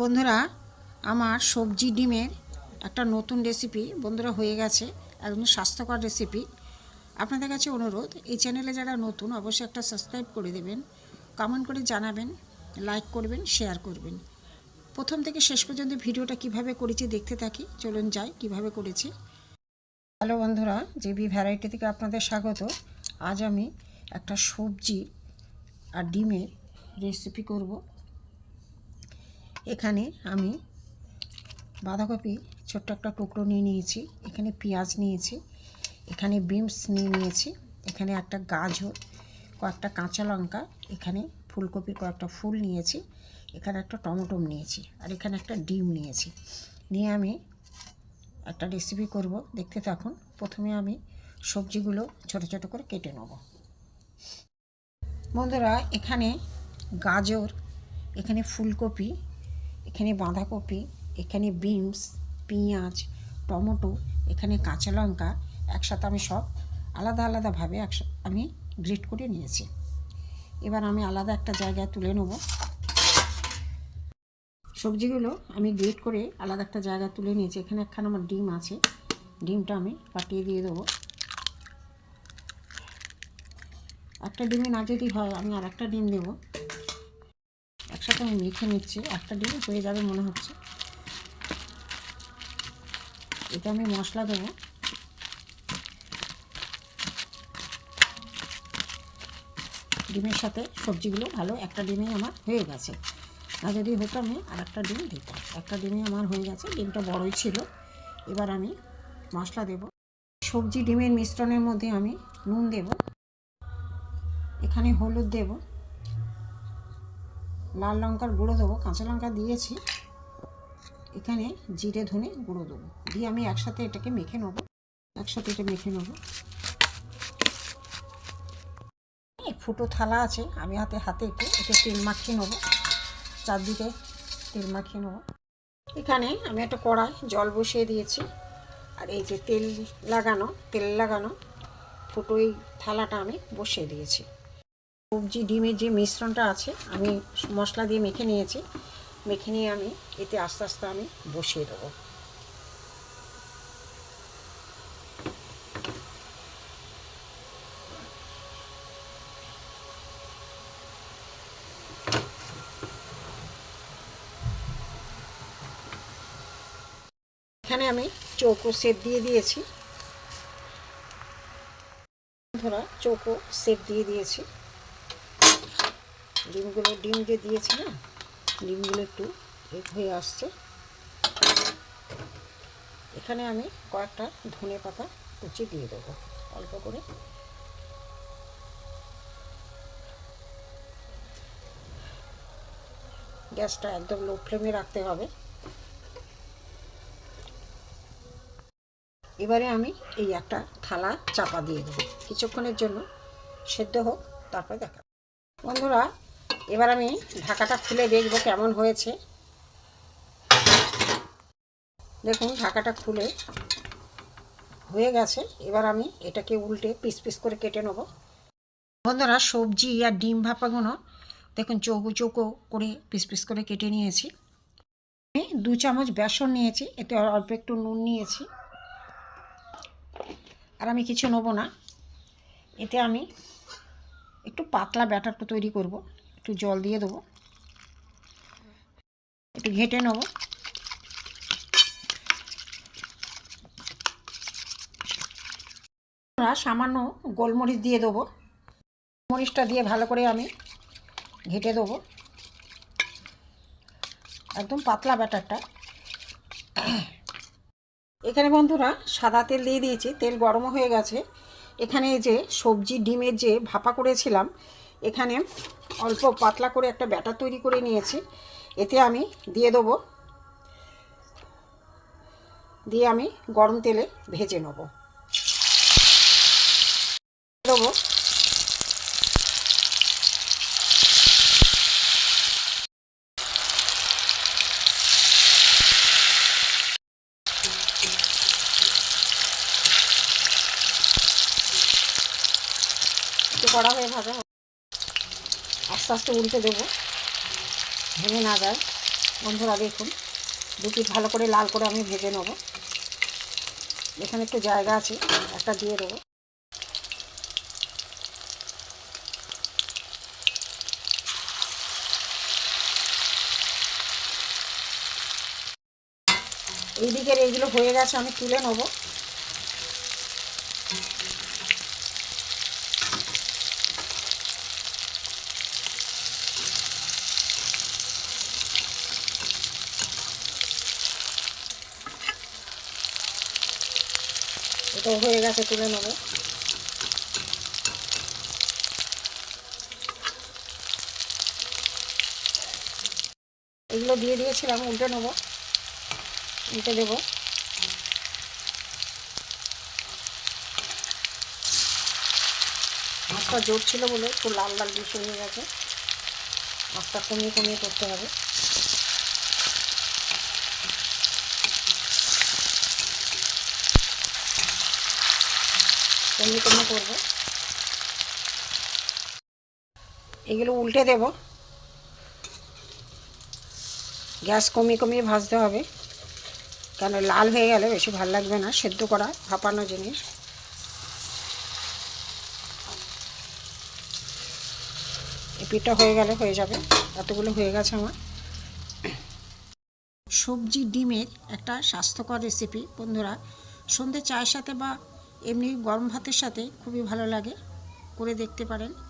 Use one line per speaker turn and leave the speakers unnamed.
বন্ধুরা, আমার সবজি ডিমের একটা নতুন রেসিপি বন্ধুরা হয়ে গেছে, একদম স্বাস্থ্যকর রেসিপি আপনাদের কাছে অনুরোধ, এই চ্যানেলে যারা নতুন, অবশ্যই একটা সাবস্ক্রাইব করে দেবেন কমেন্ট করে জানাবেন লাইক করবেন শেয়ার করবেন। প্রথম থেকে শেষ পর্যন্ত ভিডিওটা কীভাবে করেছি দেখতে থাকি, চলুন যাই কীভাবে করেছি। হ্যালো বন্ধুরা, জেবি ভ্যারাইটি থেকে আপনাদের স্বাগত। আজ আমি একটা সবজি আর ডিমের রেসিপি করব। এখানে আমি বাঁধাকপি ছোট্ট একটা টুকরো নিয়ে নিয়েছি, এখানে পেঁয়াজ নিয়েছি, এখানে বিনস নিয়ে নিয়েছি, এখানে একটা গাজর, কয়েকটা কাঁচা লঙ্কা, এখানে ফুলকপির কয়েকটা ফুল নিয়েছি, এখানে একটা টমেটো নিয়েছি আর এখানে একটা ডিম নিয়েছি। নিয়ে আমি একটা রেসিপি করব, দেখতে থাকুন। প্রথমে আমি সবজিগুলো ছোট ছোট করে কেটে নেব। বন্ধুরা, এখানে গাজর, এখানে ফুলকপি এখানে বাঁধাকপি, এখানে বিনস, পেঁয়াজ, টমেটো, এখানে কাঁচা লঙ্কা, একসাথে আমি সব আলাদা আলাদাভাবে একসা, আমি গ্রেট করে নিয়েছি। এবার আমি আলাদা একটা জায়গায় তুলে নেব। সবজিগুলো আমি গ্রেট করে আলাদা একটা জায়গায় তুলে নিয়েছি। এখানে একখানা আমার ডিম আছে। ডিমটা আমি পাঠিয়ে দিয়ে দেবো। একটা ডিমে না যদি হয় আমি আর একটা ডিম দেবো। একসাথে আমি মেখে নিচ্ছি। একটা ডিম হয়ে যাবে মনে হচ্ছে। এটা আমি মশলা দেবো। ডিমের সাথে সবজিগুলো ভালো, একটা ডিমেই আমার হয়ে গেছে। আর যদি হতো আমি আর একটা ডিম দিতাম একটা ডিমই আমার হয়ে গেছে, ডিমটা বড়ই ছিল। এবার আমি মশলা দেব। সবজি ডিমের মিশ্রণের মধ্যে আমি নুন দেব। এখানে হলুদ দেব। লাল লঙ্কার গুঁড়ো দেবো, কাঁচা লঙ্কা দিয়েছি। এখানে জিরে, ধনে গুঁড়ো দেবো। দিয়ে আমি একসাথে এটাকে মেখে নেব। একসাথে এটা মেখে নেব। ফুটো থালা আছে, আমি হাতে হাতে একটু একটু তেল মাখিয়ে নেব। চারদিকে তেল মাখিয়ে নেব। এখানে আমি একটা কড়াই, জল বসিয়ে দিয়েছি। আর এই যে তেল লাগানো তেল লাগানো ফুটো এই থালাটা আমি বসিয়ে দিয়েছি। সবজি, ডিমের যে মিশ্রণটা আছে, আমি মশলা দিয়ে মেখে নিয়েছি। মেখে নিয়ে আমি এতে আস্তে আস্তে আমি বসিয়ে দেবো। এখানে আমি চৌকো সেট দিয়ে দিয়েছি। ধরা, চৌকো সেট দিয়ে দিয়েছি। ডিমগুলো, ডিম যে দিয়েছি না, ডিমগুলো একটু হয়ে আসছে। এখানে আমি কয়েকটা ধনে পাতা কুচি দিয়ে দেবো, অল্প করে। গ্যাসটা একদম লো ফ্লেমে রাখতে হবে। এবারে আমি এই একটা থালা চাপা দিয়ে দেবো। কিছুক্ষণের জন্য সেদ্ধ হোক, তারপরে দেখা। বন্ধুরা এবার আমি ঢাকাটা খুলে দেখব কেমন হয়েছে। দেখুন, ঢাকাটা খুলে হয়ে গেছে। এবার আমি এটাকে উল্টে পিস পিস করে কেটে নেব। বন্ধুরা, সবজি আর ডিম ভাপাগুলো দেখুন, চৌকো চৌকো করে পিস পিস করে কেটে নিয়েছি। আমি দু চামচ বেসন নিয়েছি, এতে অল্প একটু নুন নিয়েছি। আর আমি কিছু নেব না। এতে আমি একটু পাতলা ব্যাটারটা তৈরি করব। একটু জল দিয়ে দেবো। একটু ঘেঁটে নেব। সামান্য গোলমরিচ দিয়ে দেবো। মরিচটা দিয়ে ভালো করে আমি ঘেঁটে দেবো। একদম পাতলা ব্যাটারটা। এখানে বন্ধুরা সাদা তেল দিয়ে দিয়েছি। তেল গরম হয়ে গেছে। এখানে যে সবজি, ডিমের যে ভাপা করেছিলাম এখানে অল্প পাতলা করে একটা ব্যাটার তৈরি করে নিয়েছি। এতে আমি দিয়ে দেবো, দিয়ে আমি গরম তেলে ভেজে নেব। দেবো। কড়া হয়ে ভাজা আস্তে আস্তে উল্টে দেবো। ভেঙে না যায়। বন্ধুরা, দেখুন দু পিস ভালো করে লাল করে আমি ভেজে নেব। এখানে একটু জায়গা আছে, একটা দিয়ে দেবো। এই দিকের এইগুলো হয়ে গেছে, আমি তুলে নেব। এটাও হয়ে গেছে তুলে নেব। এগুলো দিয়ে দিয়েছিলাম, উল্টে নেব। উল্টে দেবো। মাছটা জোর ছিল বলে একটু লাল লাল বেশি হয়ে গেছে। মাছটা কমিয়ে কমিয়ে করতে হবে। কমিয়ে কমিয়ে করব। এগুলো উল্টে দেব। গ্যাস কমিয়ে কমিয়ে ভাজতে হবে। কেন লাল হয়ে গেলে বেশি ভালো লাগবে না, সেদ্ধ করা, ভাপানো জিনিস। পিঠটা হয়ে গেলে হয়ে যাবে। এতগুলো হয়ে গেছে আমার। সবজি, ডিমের একটা স্বাস্থ্যকর রেসিপি বন্ধুরা, সন্ধ্যে চায়ের সাথে বা এমনি গরম ভাতের সাথে খুবই ভালো লাগে করে দেখতে পারেন।